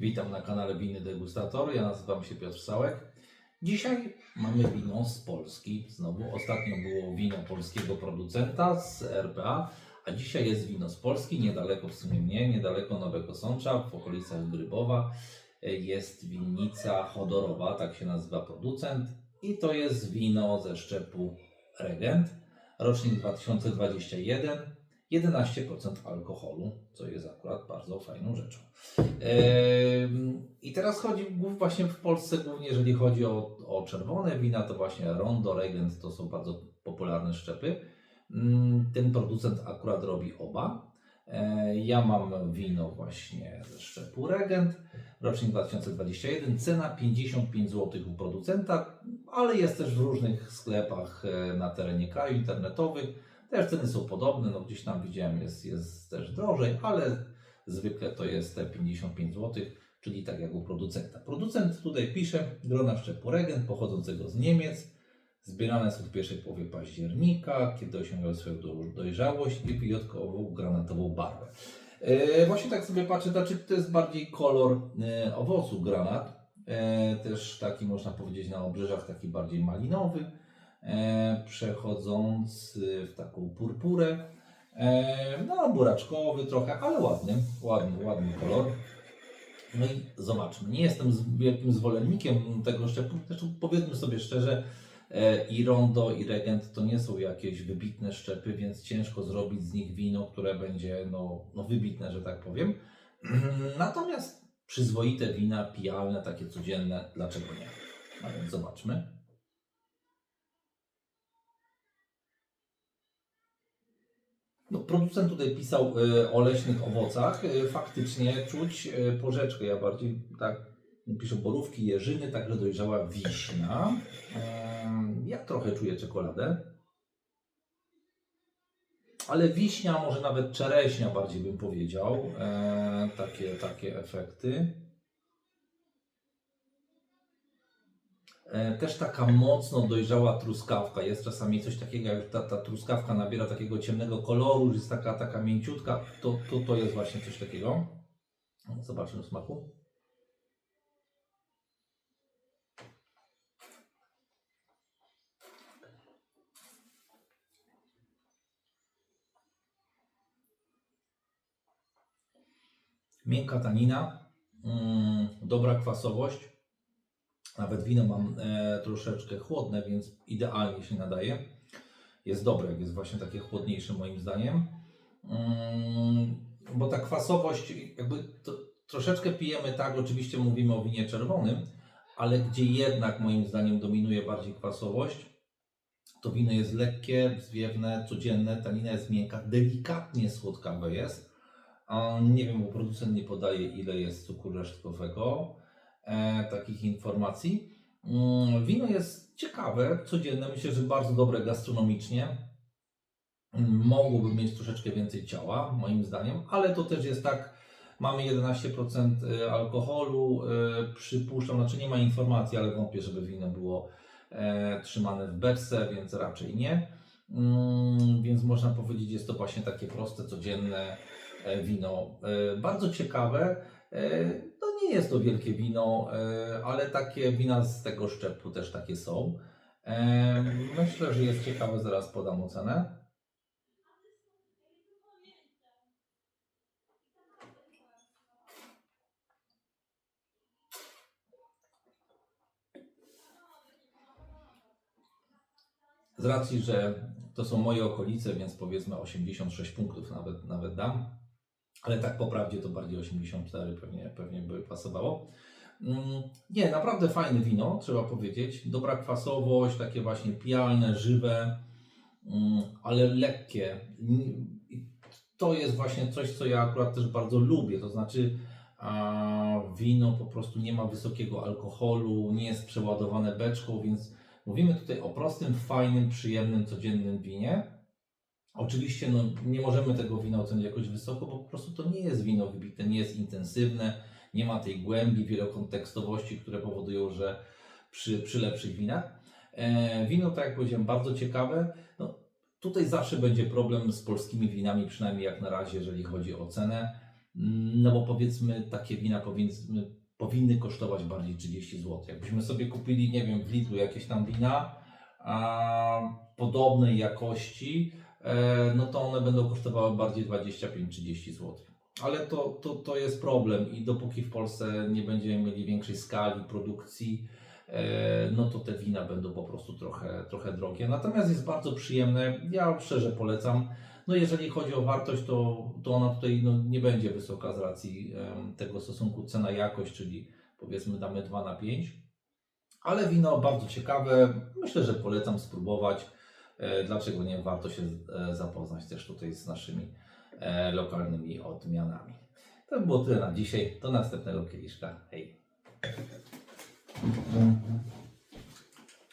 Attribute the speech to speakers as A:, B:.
A: Witam na kanale Winy Degustator. Ja nazywam się Piotr Sałek. Dzisiaj mamy wino z Polski. Znowu ostatnio było wino polskiego producenta z RPA, a dzisiaj jest wino z Polski, niedaleko w sumie mnie, niedaleko Nowego Sącza, w okolicach Grybowa. Jest winnica Chodorowa, tak się nazywa producent. I to jest wino ze szczepu Regent, rocznik 2021. 11% alkoholu, co jest akurat bardzo fajną rzeczą. I teraz chodzi właśnie w Polsce, głównie jeżeli chodzi o, o czerwone wina, to właśnie Rondo, Regent to są bardzo popularne szczepy. Mm, Ten producent akurat robi oba. E, Ja mam wino właśnie ze szczepu Regent, rocznik 2021, cena 55 zł u producenta, ale jest też w różnych sklepach e, na terenie kraju internetowych. Też ceny są podobne, no gdzieś tam widziałem jest, jest też drożej, ale zwykle to jest te 55 zł, czyli tak jak u producenta. Producent tutaj pisze grona szczepu Regent pochodzącego z Niemiec, zbierane są w pierwszej połowie października, kiedy osiągają swoją do- dojrzałość i wyjątkową granatową barwę. E, właśnie tak sobie patrzę, znaczy to jest bardziej kolor e, owocu granat, e, też taki można powiedzieć na obrzeżach taki bardziej malinowy e, przechodzący w taką purpurę. E, no, buraczkowy trochę, ale ładny, ładny, ładny kolor. No i zobaczmy, nie jestem wielkim zwolennikiem tego szczepu, zresztą powiedzmy sobie szczerze, e, i Rondo, i Regent to nie są jakieś wybitne szczepy, więc ciężko zrobić z nich wino, które będzie no, no wybitne, że tak powiem. Natomiast przyzwoite wina, pijalne, takie codzienne, dlaczego nie? A więc zobaczmy. No, producent tutaj pisał y, o leśnych owocach. Y, faktycznie czuć y, porzeczkę. Ja bardziej tak piszę borówki, jeżyny, także dojrzała wiśnia. Ym, ja trochę czuję czekoladę. Ale wiśnia, może nawet czereśnia bardziej bym powiedział. E, takie, takie efekty. Też taka mocno dojrzała truskawka. Jest czasami coś takiego, jak ta, ta truskawka nabiera takiego ciemnego koloru, jest taka, taka mięciutka. To, to, to jest właśnie coś takiego. Zobaczmy smaku. Miękka tanina, mm, dobra kwasowość. Nawet wino mam e, troszeczkę chłodne, więc idealnie się nadaje. Jest dobre, jest właśnie takie chłodniejsze moim zdaniem. Mm, bo ta kwasowość, jakby to, troszeczkę pijemy tak, oczywiście mówimy o winie czerwonym, ale gdzie jednak moim zdaniem dominuje bardziej kwasowość, to wino jest lekkie, zwiewne, codzienne, tanina jest miękka, delikatnie słodkawe jest. Nie wiem, bo producent nie podaje ile jest cukru resztkowego takich informacji. Mm, Wino jest ciekawe, codzienne, myślę, że bardzo dobre gastronomicznie. Mm, Mogłoby mieć troszeczkę więcej ciała, moim zdaniem, ale to też jest tak, mamy 11% alkoholu, e, przypuszczam, znaczy nie ma informacji, ale wątpię, żeby wino było e, trzymane w berce, więc raczej nie. Mm, Więc można powiedzieć, jest to właśnie takie proste, codzienne e, wino. E, Bardzo ciekawe. No nie jest to wielkie wino, e, ale takie wina z tego szczepu też takie są. E, Myślę, że jest ciekawe, zaraz podam ocenę. Z racji, że to są moje okolice, więc powiedzmy 86 punktów nawet, nawet dam. Ale tak po prawdzie to bardziej 84 pewnie, pewnie by pasowało. Mm, Nie, naprawdę fajne wino, trzeba powiedzieć. Dobra kwasowość, takie właśnie pijalne, żywe, mm, ale lekkie. Mm, To jest właśnie coś, co ja akurat też bardzo lubię. To znaczy, wino po prostu nie ma wysokiego alkoholu, nie jest przeładowane beczką, więc mówimy tutaj o prostym, fajnym, przyjemnym, codziennym winie. Oczywiście no, nie możemy tego wina ocenić jakoś wysoko, bo po prostu to nie jest wino wybitne, nie jest intensywne, nie ma tej głębi, wielokontekstowości, które powodują, że przy, przy lepszych winach. E, wino, tak jak powiedziałem, bardzo ciekawe. No, tutaj zawsze będzie problem z polskimi winami, przynajmniej jak na razie, jeżeli chodzi o cenę. Mm, No bo powiedzmy, takie wina powiedzmy, powinny kosztować bardziej 30 zł. Jakbyśmy sobie kupili, nie wiem, w Lidlu jakieś tam wina a, podobnej jakości, no to one będą kosztowały bardziej 25-30 zł. Ale to, to, to jest problem i dopóki w Polsce nie będziemy mieli większej skali produkcji, e, no to te wina będą po prostu trochę, trochę drogie. Natomiast jest bardzo przyjemne, ja szczerze polecam. No jeżeli chodzi o wartość, to, to ona tutaj no, nie będzie wysoka z racji tego stosunku cena-jakość, czyli powiedzmy damy 2 na 5. Ale wino bardzo ciekawe, myślę, że polecam spróbować. E, Dlaczego nie warto się e, zapoznać też tutaj z naszymi e, lokalnymi odmianami. To było tyle na dzisiaj. Do następnego kieliszka. Hej.
B: Mhm.